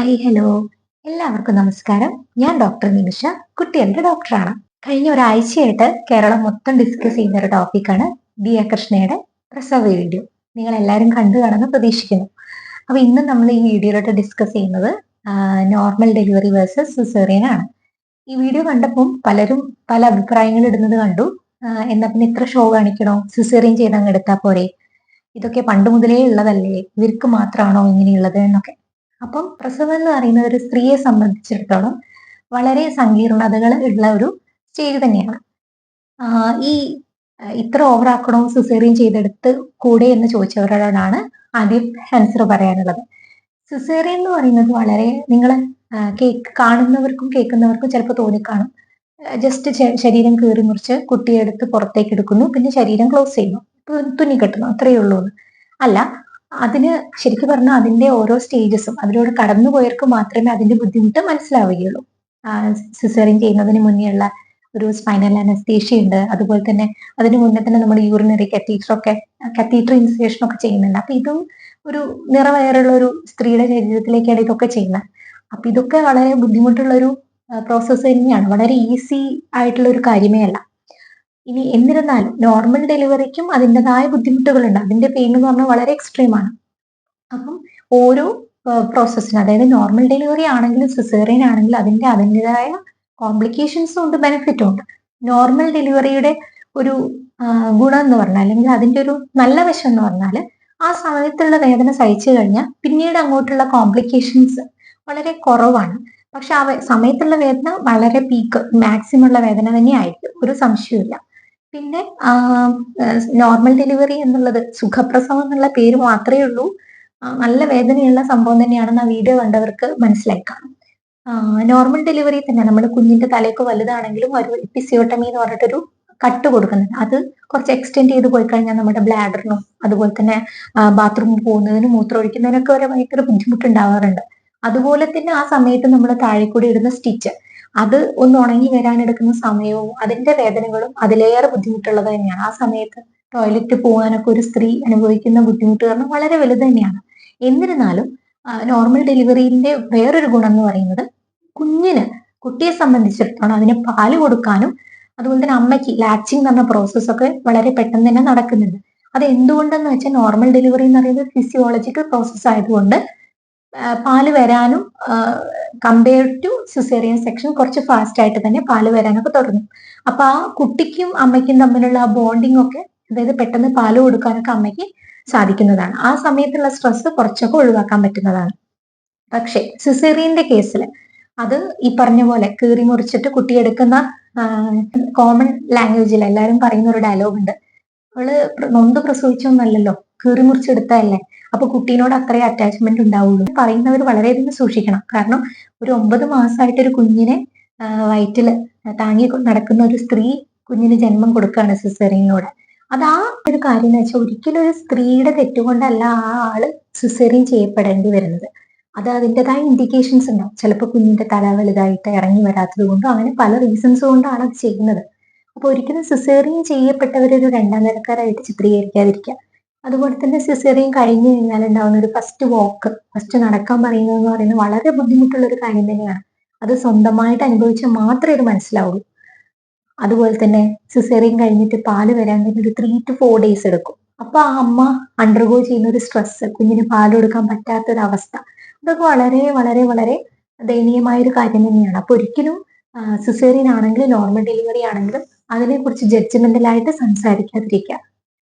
Hi hello. എല്ലാവർക്കും നമസ്കാരം. ഞാൻ ഡോക്ടർ നിമിഷ. കുട്ടികളുടെ ഡോക്ടറാണ്. കഴിഞ്ഞ ഒരാഴ്ചയായിട്ട് കേരളം മൊത്തം ഡിസ്കസ് ചെയ്യുന്ന ഒരു ടോപ്പിക്കാണ് ദിയ കൃഷ്ണയുടെ പ്രസവ വീഡിയോ. നിങ്ങൾ എല്ലാവരും കണ്ടു കാണുമെന്ന് പ്രതീക്ഷിക്കുന്നു. അപ്പൊ ഇന്ന് നമ്മൾ ഈ വീഡിയോയിലോട്ട് ഡിസ്കസ് ചെയ്യുന്നത് നോർമൽ ഡെലിവറി വേഴ്സസ് സിസേറിയൻ ആണ്. ഈ വീഡിയോ കണ്ടപ്പോൾ പലരും പല അഭിപ്രായങ്ങൾ ഇടുന്നത് കണ്ടു. എന്നാ പിന്നെ ഇത്ര ഷോ കാണിക്കണോ? സിസേറിയൻ ചെയ്ത് അങ്ങ് എടുത്താൽ പോരെ. ഇതൊക്കെ പണ്ട് മുതലേ ഉള്ളതല്ലേ? ഇവർക്ക് മാത്രമാണോ ഇങ്ങനെയുള്ളത് എന്നൊക്കെ. അപ്പം പ്രസവം എന്ന് പറയുന്നത് ഒരു സ്ത്രീയെ സംബന്ധിച്ചിടത്തോളം വളരെ സങ്കീർണതകൾ ഉള്ള ഒരു സ്റ്റേജ് തന്നെയാണ്. ഈ ഇത്ര ഓവറാക്കണോ സിസേറിയൻ ചെയ്തെടുത്ത് കൂടെ എന്ന് ചോദിച്ചവരോടാണ് ആദ്യം ആൻസർ പറയാനുള്ളത്. സിസേറിയൻ എന്ന് പറയുന്നത് വളരെ നിങ്ങൾ കേക്ക് കാണുന്നവർക്കും കേൾക്കുന്നവർക്കും ചിലപ്പോൾ തോന്നിക്കാണും. ജസ്റ്റ് ശരീരം കീറി മുറിച്ച് കുട്ടിയെടുത്ത് പുറത്തേക്ക് എടുക്കുന്നു പിന്നെ ശരീരം ക്ലോസ് ചെയ്യുന്നു. തുന്നി കെട്ടുന്നു അത്രയേ ഉള്ളൂ അല്ല അതിന് ശരിക്കും പറഞ്ഞാൽ അതിന്റെ ഓരോ സ്റ്റേജസും അതിലൂടെ കടന്നുപോയവർക്ക് മാത്രമേ അതിന്റെ ബുദ്ധിമുട്ട് മനസ്സിലാവുകയുള്ളൂ. സിസേറിയൻ ചെയ്യുന്നതിന് മുന്നേയുള്ള ഒരു സ്പൈനൽ അനസ്തേഷ്യ ഉണ്ട്. അതുപോലെ തന്നെ അതിന് മുന്നേ തന്നെ നമ്മൾ യൂറിനറി കത്തീറ്റർ ഒക്കെ കത്തീറ്റർ ഇൻസേഷൻ ഒക്കെ ചെയ്യുന്നുണ്ട്. അപ്പൊ ഇതും ഒരു നിറവയറുള്ള ഒരു സ്ത്രീയുടെ ശരീരത്തിലേക്കാണ് ഇതൊക്കെ ചെയ്യുന്നത്. അപ്പൊ ഇതൊക്കെ വളരെ ബുദ്ധിമുട്ടുള്ള ഒരു പ്രോസസ്സ് തന്നെയാണ്. വളരെ ഈസി ആയിട്ടുള്ള ഒരു കാര്യമേ അല്ല. ഇനി എന്നിരുന്നാലും നോർമൽ ഡെലിവറിക്കും അതിന്റെതായ ബുദ്ധിമുട്ടുകളുണ്ട്. അതിന്റെ പെയിൻ എന്ന് പറഞ്ഞാൽ വളരെ എക്സ്ട്രീം ആണ്. അപ്പം ഓരോ പ്രോസസ്സിന് അതായത് നോർമൽ ഡെലിവറി ആണെങ്കിലും സിസേറിയൻ ആണെങ്കിലും അതിന്റെ അതിന്റെതായ കോംപ്ലിക്കേഷൻസും ഉണ്ട് ബെനിഫിറ്റും ഉണ്ട്. നോർമൽ ഡെലിവറിയുടെ ഒരു ഗുണം എന്ന് പറഞ്ഞാൽ അല്ലെങ്കിൽ അതിന്റെ ഒരു നല്ല വശം എന്ന് പറഞ്ഞാൽ ആ സമയത്തുള്ള വേദന സഹിച്ചു കഴിഞ്ഞാൽ പിന്നീട് അങ്ങോട്ടുള്ള കോംപ്ലിക്കേഷൻസ് വളരെ കുറവാണ്. പക്ഷെ ആ സമയത്തുള്ള വേദന വളരെ പീക്ക് മാക്സിമം ഉള്ള വേദന തന്നെ ആയിരിക്കും ഒരു സംശയമില്ല പിന്നെ നോർമൽ ഡെലിവറി എന്നുള്ളത് സുഖപ്രസവം എന്നുള്ള പേര് മാത്രമേ ഉള്ളൂ. നല്ല വേദനയുള്ള സംഭവം തന്നെയാണെന്ന് ആ വീഡിയോ കണ്ടവർക്ക് മനസ്സിലായി കാണും. നോർമൽ ഡെലിവറി തന്നെ. നമ്മുടെ കുഞ്ഞിന്റെ തലയൊക്കെ വലുതാണെങ്കിലും ഒരു എപ്പിസിയോട്ടമി എന്ന് പറഞ്ഞിട്ടൊരു കട്ട് കൊടുക്കുന്നത് അത് കുറച്ച് എക്സ്റ്റെൻഡ് ചെയ്ത് പോയി കഴിഞ്ഞാൽ നമ്മുടെ ബ്ലാഡറിനും അതുപോലെ തന്നെ ബാത്റൂമിൽ പോകുന്നതിനും മൂത്രം ഒഴിക്കുന്നതിനൊക്കെ ഒരു ഭയങ്കര ബുദ്ധിമുട്ടുണ്ടാവാറുണ്ട്. അതുപോലെ തന്നെ ആ സമയത്ത് നമ്മൾ താഴെ കൂടി ഇടുന്ന സ്റ്റിച്ച് അത് ഒന്ന് ഉണങ്ങി വരാനെടുക്കുന്ന സമയവും അതിന്റെ വേദനകളും അതിലേറെ ബുദ്ധിമുട്ടുള്ളത് തന്നെയാണ്. ആ സമയത്ത് ടോയ്ലറ്റ് പോകാനൊക്കെ ഒരു സ്ത്രീ അനുഭവിക്കുന്ന ബുദ്ധിമുട്ട് കാരണം വളരെ വലുത് തന്നെയാണ്. എന്നിരുന്നാലും നോർമൽ ഡെലിവറിന്റെ വേറൊരു ഗുണം എന്ന് പറയുന്നത് കുഞ്ഞിന് കുട്ടിയെ സംബന്ധിച്ചിടത്തോളം അതിന് പാൽ കൊടുക്കാനും അതുപോലെ തന്നെ അമ്മയ്ക്ക് ലാച്ചിങ് എന്ന പ്രോസസ്സ് ഒക്കെ വളരെ പെട്ടെന്ന് തന്നെ നടക്കുന്നുണ്ട്. അത് എന്തുകൊണ്ടെന്ന് വെച്ചാൽ നോർമൽ ഡെലിവറി എന്ന് പറയുന്നത് ഫിസിയോളജിക്കൽ പ്രോസസ്സ് ആയതുകൊണ്ട് പാൽ വരാനും കമ്പയർ ടു സിസേറിയൻ സെക്ഷൻ കുറച്ച് ഫാസ്റ്റ് ആയിട്ട് തന്നെ പാൽ വരാനൊക്കെ തുടങ്ങും. അപ്പൊ ആ കുട്ടിക്കും അമ്മയ്ക്കും തമ്മിലുള്ള ആ ബോണ്ടിങ് ഒക്കെ അതായത് പെട്ടെന്ന് പാൽ കൊടുക്കാനൊക്കെ അമ്മയ്ക്ക് സാധിക്കുന്നതാണ്. ആ സമയത്തുള്ള സ്ട്രെസ് കുറച്ചൊക്കെ ഒഴിവാക്കാൻ പറ്റുന്നതാണ്. പക്ഷേ സിസേറിയന്റെ കേസിൽ അത് ഈ പറഞ്ഞ പോലെ കീറി മുറിച്ചിട്ട് കുട്ടിയെടുക്കുന്ന കോമൺ ലാംഗ്വേജിൽ എല്ലാവരും പറയുന്ന ഒരു ഡയലോഗ് ഉണ്ട്. അവൾ നൊന്ത് പ്രസവിച്ചൊന്നല്ലല്ലോ. കീറി മുറിച്ചെടുത്തതല്ലേ അപ്പൊ കുട്ടീനോട് അത്രയും അറ്റാച്ച്മെന്റ് ഉണ്ടാവുള്ളൂ. പറയുന്നവർ വളരെയധികം സൂക്ഷിക്കണം. കാരണം ഒരു ഒമ്പത് മാസമായിട്ട് ഒരു കുഞ്ഞിനെ വയറ്റിൽ താങ്ങി നടക്കുന്ന ഒരു സ്ത്രീ കുഞ്ഞിന് ജന്മം കൊടുക്കുകയാണ് സിസേറിയനിലൂടെ അത് ആ ഒരു കാര്യം എന്ന് വെച്ചാൽ ഒരിക്കലും ഒരു സ്ത്രീയുടെ തെറ്റുകൊണ്ടല്ല ആ ആൾ സിസേറിയൻ ചെയ്യപ്പെടേണ്ടി വരുന്നത്. അത് അതിന്റെതായ ഇൻഡിക്കേഷൻസ് ഉണ്ടാവും. ചിലപ്പോൾ കുഞ്ഞിന്റെ തല വലുതായിട്ട് ഇറങ്ങി വരാത്തത് കൊണ്ടും അങ്ങനെ പല റീസൺസ് കൊണ്ടാണ് അത് ചെയ്യുന്നത്. അപ്പൊ ഒരിക്കലും സിസേറിയൻ ചെയ്യപ്പെട്ടവർ ഒരു രണ്ടാം നിലക്കാരായിട്ട് ചിത്രീകരിക്കാതിരിക്കുക. അതുപോലെ തന്നെ സിസേറിയൻ കഴിഞ്ഞു കഴിഞ്ഞാൽ ഉണ്ടാവുന്ന ഒരു ഫസ്റ്റ് വാക്ക് ഫസ്റ്റ് നടക്കാൻ പറയുന്നത് എന്ന് പറയുന്നത് വളരെ ബുദ്ധിമുട്ടുള്ള ഒരു കാര്യം തന്നെയാണ്. അത് സ്വന്തമായിട്ട് അനുഭവിച്ചാൽ മാത്രമേ ഇത് മനസ്സിലാവുള്ളൂ. അതുപോലെ തന്നെ സിസേറിയൻ കഴിഞ്ഞിട്ട് പാൽ വരാൻ തന്നെ ഒരു ത്രീ ടു ഫോർ ഡേയ്സ് എടുക്കും. അപ്പൊ ആ അമ്മ അണ്ടർഗോ ചെയ്യുന്ന ഒരു സ്ട്രെസ് കുഞ്ഞിന് പാൽ കൊടുക്കാൻ പറ്റാത്ത ഒരു അവസ്ഥ ഇതൊക്കെ വളരെ വളരെ വളരെ ദയനീയമായ ഒരു കാര്യം തന്നെയാണ്. അപ്പൊ ഒരിക്കലും സിസേറിയൻ ആണെങ്കിലും നോർമൽ ഡെലിവറി ആണെങ്കിലും അതിനെക്കുറിച്ച് ജഡ്ജ്മെന്റലായിട്ട് സംസാരിക്കാതിരിക്കുക